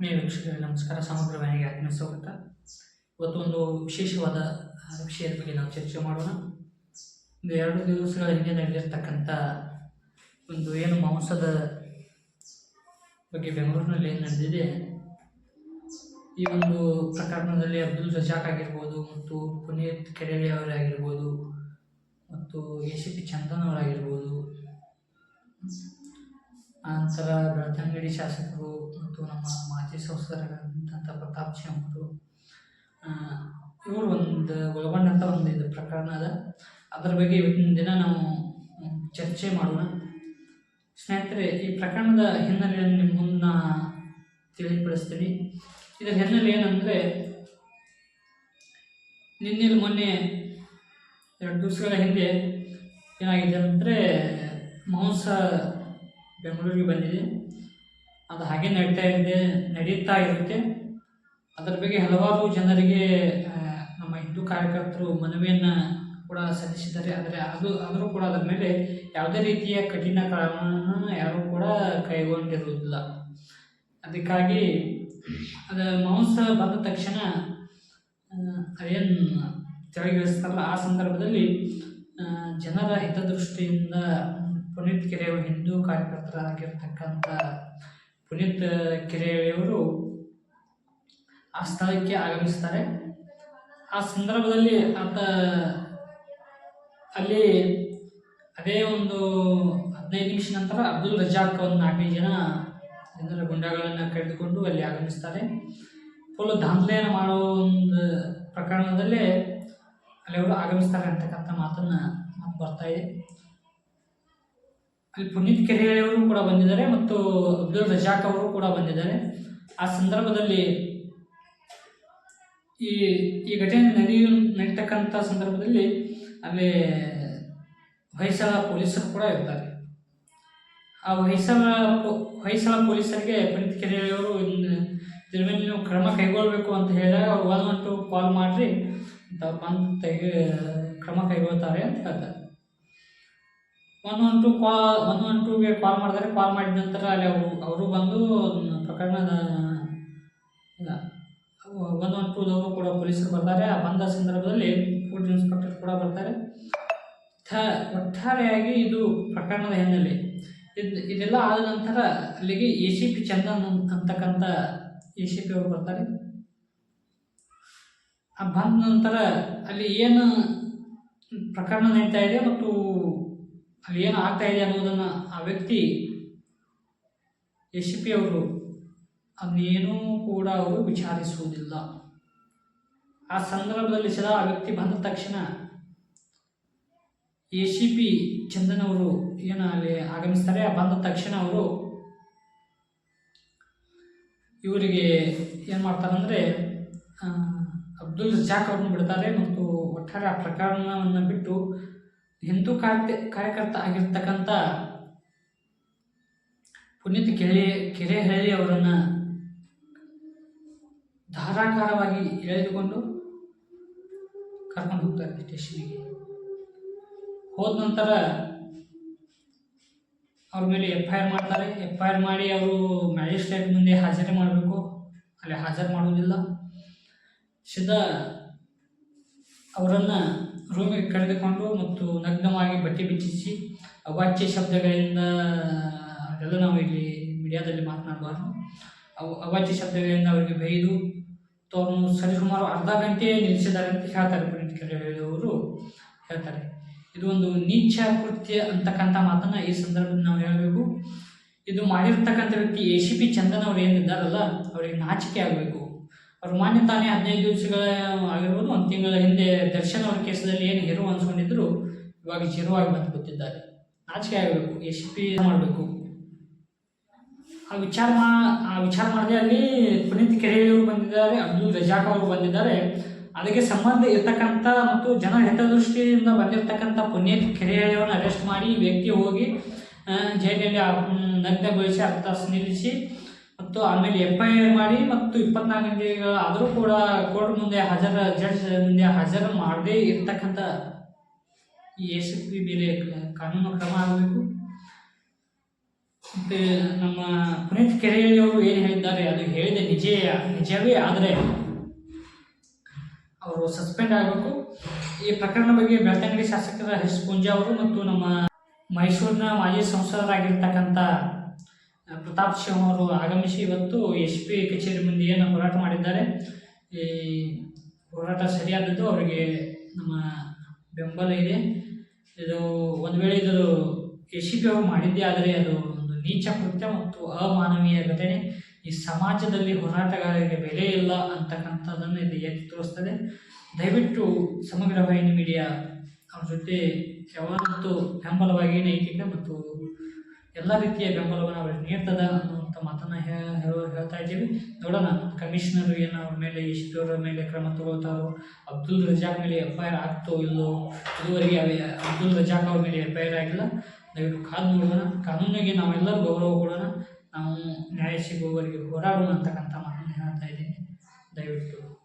ಆತ್ಮೀಯ ವೀಕ್ಷಕರಿಗೆ ನಮಸ್ಕಾರ. ಸಮಗ್ರ ವಾಹಿನಿಗೆ ಆತ್ಮೀಯ ಸ್ವಾಗತ. ಇವತ್ತು ಒಂದು ವಿಶೇಷವಾದ ವಿಷಯದ ಬಗ್ಗೆ ನಾವು ಚರ್ಚೆ ಮಾಡೋಣ. ಒಂದು ಎರಡು ದಿವಸಗಳ ಹಿಂದೆ ನಡೆದಿರ್ತಕ್ಕಂಥ ಒಂದು ಏನು ಮಾಂಸದ ಬಗ್ಗೆ ಬೆಂಗಳೂರಿನಲ್ಲಿ ಏನು ನಡೆದಿದೆ, ಈ ಒಂದು ಪ್ರಕರಣದಲ್ಲಿ ಅಬ್ದುಲ್ ರಜಾಕ್ ಆಗಿರ್ಬೋದು, ಮತ್ತು ಪುನೀತ್ ಕೆರೆಳಿ ಅವರಾಗಿರ್ಬೋದು ಮತ್ತು ಎ ಸಿ ಪಿ ಚಂದನ್ ಅವರಾಗಿರ್ಬೋದು ನಂತರ ಬೆಳ್ತಂಗಡಿ ಶಾಸಕರು ಮತ್ತು ನಮ್ಮ ಮಾಜಿ ಸಂಸದರಾದಂಥ ಪ್ರತಾಪ್ ಸಿಂಗ್ ಅವರು. ಇವರು ಒಂದು ಒಳಗೊಂಡಂಥ ಒಂದು ಇದು ಪ್ರಕರಣ ಅದ. ಅದರ ಬಗ್ಗೆ ಇವತ್ತಿನ ದಿನ ನಾವು ಚರ್ಚೆ ಮಾಡೋಣ. ಸ್ನೇಹಿತರೆ, ಈ ಪ್ರಕರಣದ ಹಿನ್ನೆಲೆಯನ್ನು ನಿಮ್ಮ ಮುನ್ನ ತಿಳಿಪಡಿಸ್ತೀನಿ. ಇದರ ಹಿನ್ನೆಲೆ ಏನಂದರೆ, ನಿನ್ನೆ ಮೊನ್ನೆ, ಎರಡು ದಿವಸಗಳ ಹಿಂದೆ ಏನಾಗಿದೆ ಅಂದರೆ, ಮಾಂಸ ಬೆಂಗಳೂರಿಗೆ ಬಂದಿದೆ ಅದು ಹಾಗೆ ನಡೀತಾ ಇದೆ ನಡೀತಾ ಇರುತ್ತೆ. ಅದರ ಬಗ್ಗೆ ಹಲವಾರು ಜನರಿಗೆ ನಮ್ಮ ಹಿಂದೂ ಕಾರ್ಯಕರ್ತರು ಮನವಿಯನ್ನು ಕೂಡ ಸಲ್ಲಿಸಿದ್ದಾರೆ. ಆದರೆ ಅದು, ಆದರೂ ಕೂಡ ಅದರ ಮೇಲೆ ಯಾವುದೇ ರೀತಿಯ ಕಠಿಣ ಕ್ರಮವನ್ನು ಯಾರೂ ಕೂಡ ಕೈಗೊಂಡಿರುವುದಿಲ್ಲ. ಅದಕ್ಕಾಗಿ ಅದು ಮಾಂಸ ಬಂದ ತಕ್ಷಣ ಅದೇನು ತೆಳಗಿಳಿಸ್ತಾರಲ್ಲ ಆ ಸಂದರ್ಭದಲ್ಲಿ ಜನರ ಹಿತದೃಷ್ಟಿಯಿಂದ ಪುನೀತ್ ಕೆರೆಯವರು ಹಿಂದೂ ಕಾರ್ಯಕರ್ತರಾಗಿರ್ತಕ್ಕಂಥ ಪುನೀತ್ ಕೆರೆಯವರು ಆ ಸ್ಥಳಕ್ಕೆ ಆಗಮಿಸ್ತಾರೆ. ಆ ಸಂದರ್ಭದಲ್ಲಿ ಆತ ಅಲ್ಲಿ ಅದೇ ಒಂದು ಹದಿನೈದು ನಿಮಿಷ ನಂತರ ಅಬ್ದುಲ್ ರಜಾಕ್ ಒಂದು ನಾಲ್ಕೈದು ಜನ ಜನರ ಗುಂಡಗಳನ್ನು ಕರೆದುಕೊಂಡು ಅಲ್ಲಿ ಆಗಮಿಸ್ತಾರೆ. ಫುಲ್ ದಾಂಧಲೆಯನ್ನು ಮಾಡೋ ಒಂದು ಪ್ರಕರಣದಲ್ಲೇ ಅಲ್ಲಿ ಅವರು ಆಗಮಿಸ್ತಾರೆ ಅಂತಕ್ಕಂಥ ಮಾತನ್ನು ಮಾತು ಬರ್ತಾ ಇದೆ. ಅಲ್ಲಿ ಪುನೀತ್ ಕೆರೆಯವರು ಕೂಡ ಬಂದಿದ್ದಾರೆ ಮತ್ತು ಅಬ್ದುಲ್ ರಜಾಕ್ ಅವರು ಕೂಡ ಬಂದಿದ್ದಾರೆ. ಆ ಸಂದರ್ಭದಲ್ಲಿ ಈ ಈ ಘಟನೆ ನಡೆಯ ನಡೀತಕ್ಕಂಥ ಸಂದರ್ಭದಲ್ಲಿ ಅಲ್ಲಿ ಹೊಯ್ಸಳ ಪೊಲೀಸರು ಕೂಡ ಇರ್ತಾರೆ. ಆ ಹೊಯ್ಸಳ ಹೊಯ್ಸಳ ಪೊಲೀಸರಿಗೆ ಪುನೀತ್ ಕೆರೆಯವರು ಇದ್ರ ಮೇಲೆ ನೀವು ಕ್ರಮ ಕೈಗೊಳ್ಬೇಕು ಅಂತ ಹೇಳಿದಾಗ ಅವ್ರು ಒನ್ ಒನ್ ಟು ಕಾಲ್ ಮಾಡಿರಿ ಅಂತ ಬಂದು ತೆಗೆ, ಕ್ರಮ ಕೈಗೊಳ್ತಾರೆ ಅಂತ ಹೇಳ್ತಾರೆ. ಒನ್ ಒನ್ ಟು ಕಾ ಒನ್ ಒನ್ ಟೂಗೆ ಕಾಲ್ ಮಾಡಿದರೆ ಕಾಲ್ ಮಾಡಿದ ನಂತರ ಅಲ್ಲಿ ಅವರು ಅವರು ಬಂದು ಪ್ರಕರಣ ಇಲ್ಲ, ಒನ್ ಒನ್ ಟೂದವರು ಕೂಡ ಪೊಲೀಸರು ಬರ್ತಾರೆ. ಆ ಬಂದ ಸಂದರ್ಭದಲ್ಲಿ ಫುಡ್ ಇನ್ಸ್ಪೆಕ್ಟರ್ ಕೂಡ ಬರ್ತಾರೆ. ಒಟ್ಟಾರೆಯಾಗಿ ಇದು ಪ್ರಕರಣದ ಹಿನ್ನೆಲೆ. ಇದು ಇದೆಲ್ಲ ಆದ ನಂತರ ಅಲ್ಲಿಗೆ ಎ ಸಿ ಪಿ ಚಂದನ್ ಅಂತ- ಅಂತಕ್ಕಂಥ ಎ ಸಿ ಪಿ ಅವರು ಬರ್ತಾರೆ. ಬಂದ ನಂತರ ಅಲ್ಲಿ ಏನು ಪ್ರಕರಣ ನಡೀತಾ ಇದೆ ಮತ್ತು ಏನು ಆಗ್ತಾ ಇದೆ ಅನ್ನೋದನ್ನು ಆ ವ್ಯಕ್ತಿ ಎ ಸಿ ಪಿ ಅವರು ಅದನ್ನೇನೂ ಕೂಡ ಅವರು ವಿಚಾರಿಸುವುದಿಲ್ಲ. ಆ ಸಂದರ್ಭದಲ್ಲಿ ಸದಾ ಆ ವ್ಯಕ್ತಿ ಬಂದ ತಕ್ಷಣ ಎ ಸಿ ಪಿ ಚಂದನ್ ಅವರು ಏನು ಅಲ್ಲಿ ಆಗಮಿಸ್ತಾರೆ ಬಂದ ತಕ್ಷಣ ಅವರು ಇವರಿಗೆ ಏನು ಮಾಡ್ತಾರಂದರೆ ಅಬ್ದುಲ್ ರಜಾಕ್ ಅವ್ರನ್ನ ಬಿಡ್ತಾರೆ ಮತ್ತು ಒಟ್ಟಾರೆ ಆ ಪ್ರಕರಣವನ್ನು ಬಿಟ್ಟು ಹಿಂದೂ ಕಾರ್ಯ ಕಾರ್ಯಕರ್ತ ಆಗಿರ್ತಕ್ಕಂಥ ಪುನೀತ್ ಕೆರೆ ಕೆರೆಹಳ್ಳಿ ಅವರನ್ನು ಧಾರಾಕಾರವಾಗಿ ಎಳೆದುಕೊಂಡು ಕರ್ಕೊಂಡು ಹೋಗ್ತಾರೆ ಸ್ಟೇಷನ್ಗೆ ಹೋದ ನಂತರ ಅವ್ರ ಮೇಲೆ ಎಫ್ ಐ ಮಾಡ್ತಾರೆ. ಎಫ್ ಐ ಮಾಡಿ ಅವರು ಮ್ಯಾಜಿಸ್ಟ್ರೇಟ್ ಮುಂದೆ ಹಾಜರಿ ಮಾಡಬೇಕು. ಅಲ್ಲಿ ಹಾಜರು ಮಾಡುವುದಿಲ್ಲ. ಸಿದ್ಧ ಅವರನ್ನು ರೂಮಿಗೆ ಕರೆದುಕೊಂಡು ಮತ್ತು ನಗ್ನವಾಗಿ ಬಟ್ಟೆ ಬಿಚ್ಚಿಸಿ ಅವಾಚ್ಯ ಶಬ್ದಗಳಿಂದ, ಅದೆಲ್ಲ ನಾವು ಇಲ್ಲಿ ಮೀಡಿಯಾದಲ್ಲಿ ಮಾತನಾಡಬಾರ್ದು. ಅವು, ಅವಾಚ್ಯ ಶಬ್ದಗಳಿಂದ ಅವರಿಗೆ ಬೈದು ತೋರ್ನು ಸರಿಸುಮಾರು ಅರ್ಧ ಗಂಟೆ ನಿಲ್ಲಿಸಿದ್ದಾರೆ ಅಂತ ಹೇಳ್ತಾರೆ ಪುನೀತ್ ಅವರು ಹೇಳ್ತಾರೆ. ಇದು ಒಂದು ನೀಚ ಕೃತ್ಯ ಅಂತಕ್ಕಂಥ ಮಾತನ್ನು ಈ ಸಂದರ್ಭದಲ್ಲಿ ನಾವು ಹೇಳಬೇಕು. ಇದು ಮಾಡಿರ್ತಕ್ಕಂಥ ವ್ಯಕ್ತಿ ಎ ಸಿ ಪಿ ಚಂದನ್ ಅವ್ರು ಏನಿದ್ದಾರಲ್ಲ ಅವರಿಗೆ ನಾಚಿಕೆ ಆಗಬೇಕು. ಅವ್ರು ಮಾನ್ಯ ತಾನೇ ಹದಿನೈದು ದಿವಸಗಳ ಆಗಿರ್ಬೋದು ಒಂದು ತಿಂಗಳ ಹಿಂದೆ ದರ್ಶನ್ ಅವ್ರ ಕೇಸದಲ್ಲಿ ಏನು ಹೆರು ಅನ್ಸ್ಕೊಂಡಿದ್ರು, ಇವಾಗ ಚಿರುವಾಗಿ ಬಂದು ಕೂತಿದ್ದಾರೆ ನಾಚಿಕೆ ಆಗಬೇಕು ಎಸ್ ಪಿ ಮಾಡಬೇಕು. ಆ ವಿಚಾರ ಮಾ, ಆ ವಿಚಾರ ಮಾಡದೆ ಅಲ್ಲಿ ಪುನೀತ್ ಕೆರೆಯವರು ಬಂದಿದ್ದಾರೆ, ಅಬ್ದುಲ್ ರಜಾಕ್ ಅವರು ಬಂದಿದ್ದಾರೆ. ಅದಕ್ಕೆ ಸಂಬಂಧ ಇರತಕ್ಕಂಥ ಮತ್ತು ಜನ ಹಿತದೃಷ್ಟಿಯಿಂದ ಬಂದಿರತಕ್ಕಂಥ ಪುನೀತ್ ಕೆರೆಯವ್ರನ್ನ ಅರೆಸ್ಟ್ ಮಾಡಿ ವ್ಯಕ್ತಿ ಹೋಗಿ ಜೈಲಿನಲ್ಲಿ ನಗ್ನಗೊಳಿಸಿ ಅರ್ಥ ನಿಲ್ಲಿಸಿ ಮತ್ತು ಆಮೇಲೆ ಎಫ್ ಐ ಆರ್ ಮಾಡಿ ಮತ್ತು ಇಪ್ಪತ್ನಾಲ್ಕು ಗಂಟೆಗಳ ಆದರೂ ಕೂಡ ಕೋರ್ಟ್ ಮುಂದೆ ಹಾಜರ ಜಡ್ಜ್ ಮುಂದೆ ಹಾಜರು ಮಾಡದೇ ಇರ್ತಕ್ಕಂಥ ಈ ಯಶಸ್ವಿ ಮೇಲೆ ಕಾನೂನು ಕ್ರಮ ಆಗಬೇಕು. ಮತ್ತು ನಮ್ಮ ಪುನೀತ್ ಕೆರೆಯಲ್ಲಿ ಅವರು ಏನು ಹೇಳಿದ್ದಾರೆ, ಅದು ಹೇಳಿದ ನಿಜ ನಿಜ ನಿಜವೇ, ಆದರೆ ಅವರು ಸಸ್ಪೆಂಡ್ ಆಗಬೇಕು. ಈ ಪ್ರಕರಣ ಬಗ್ಗೆ ಬೆಳ್ತಂಗಡಿ ಶಾಸಕರ ಎಸ್ ಪೂಂಜಾ ಅವರು ಮತ್ತು ನಮ್ಮ ಮೈಸೂರಿನ ಮಾಜಿ ಸಂಸದರಾಗಿರ್ತಕ್ಕಂಥ ಪ್ರತಾಪ್ ಸಿಂಹ ಅವರು ಆಗಮಿಸಿ ಇವತ್ತು ಎಸ್ ಪಿ ಕಚೇರಿ ಮುಂದೆ ಏನು ಹೋರಾಟ ಮಾಡಿದ್ದಾರೆ. ಈ ಹೋರಾಟ ಸರಿಯಾದದ್ದು ಅವರಿಗೆ ನಮ್ಮ ಬೆಂಬಲ ಇದೆ. ಇದು ಒಂದು ವೇಳೆ ಇದು ಎಸ್ ಪಿ ಅವರು ಮಾಡಿದ್ದೇ ಆದರೆ ಅದು ಒಂದು ನೀಚ ಕೃತ್ಯ ಮತ್ತು ಅಮಾನವೀಯ ಘಟನೆ. ಈ ಸಮಾಜದಲ್ಲಿ ಹೋರಾಟಗಾರರಿಗೆ ಬೆಲೆ ಇಲ್ಲ ಅಂತಕ್ಕಂಥದ್ದನ್ನು ಇದು ಎತ್ತಿ ತೋರಿಸ್ತದೆ. ದಯವಿಟ್ಟು ಸಮಗ್ರ ವಾಹಿನಿ ಮೀಡಿಯಾ ಅವ್ರ ಜೊತೆ ಯಾವತ್ತೂ ಬೆಂಬಲವಾಗಿ ನೈತಿಕ ಮತ್ತು ಎಲ್ಲ ರೀತಿಯ ಬೆಂಬಲವನ್ನು ಅವ್ರಿಗೆ ನೀಡ್ತದೆ ಅನ್ನುವಂಥ ಮಾತನ್ನು ಹೇಳ್ತಾ ಇದ್ದೀವಿ. ನೋಡೋಣ ಕಮಿಷನರ್ ಏನು ಅವ್ರ ಮೇಲೆ ಪಿ ಮೇಲೆ ಕ್ರಮ ತಗೊಳ್ತಾರೋ, ಅಬ್ದುಲ್ ರಜಾಕ್ ಮೇಲೆ ಎಫ್ ಐ ಆರ್ ಆಗ್ತೋ ಇಲ್ಲೋ ಇದುವರೆಗೆ ಅವೇ- ಅಬ್ದುಲ್ ರಜಾಕ್ ಅವ್ರ ಮೇಲೆ ಎಫ್ ಐ ಆರ್ ಆಗಿಲ್ಲ. ದಯವಿಟ್ಟು ಕಾದು ನೋಡೋಣ. ಕಾನೂನಿಗೆ ನಾವೆಲ್ಲರೂ ಗೌರವ ಕೊಡೋಣ. ನಾವು ನ್ಯಾಯ ಸಿಗುವವರೆಗೆ ಹೋರಾಡೋಣ ಅಂತಕ್ಕಂಥ ಮಾತನ್ನು ಹೇಳ್ತಾ ಇದ್ದೀನಿ. ದಯವಿಟ್ಟು.